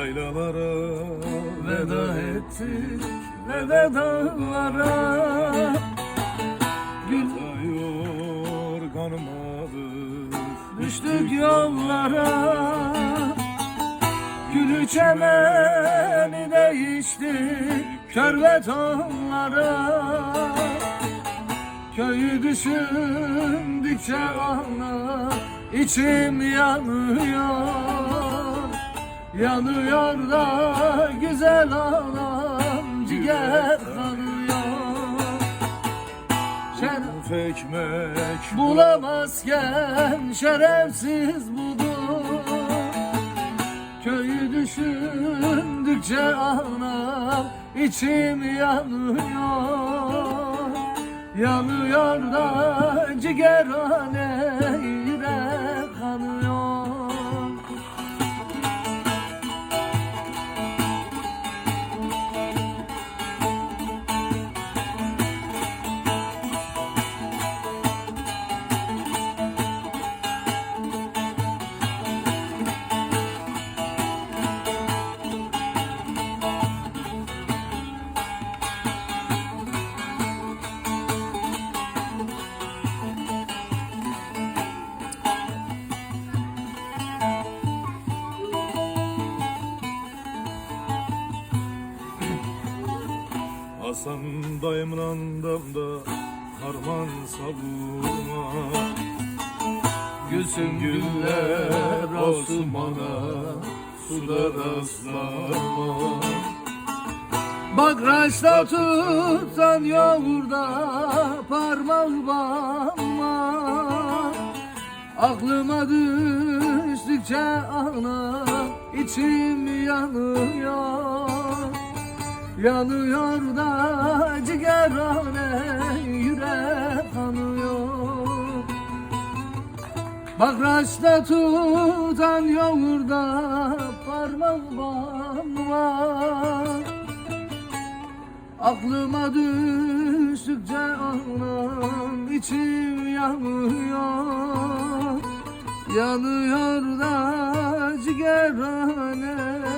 Yaylalara Veda ettik ve de dağlara Gül kanmadır düştük yollara. Gülü çemeni değiştik kör betonlara Köyü düşündükçe ana içim yanıyor Yanıyor da güzel anam ciğer kanıyor. Şeref bulamazken şerefsiz budur. Köyü düşündükçe anam içim yanıyor. Yanıyor da cigerane Hasan dayımla damda harman savurma. Gülsün güller Osman'a suda rastlama Bak raşta tutan yoğurda parmak bakma Aklıma düştükçe ana içim yanıyor Yanıyor da cigerane yürek kanıyor. Bak raşta tutan yoğurda parmak var. Aklıma düştükçe anam içim yanıyor. Yanıyor da cigerane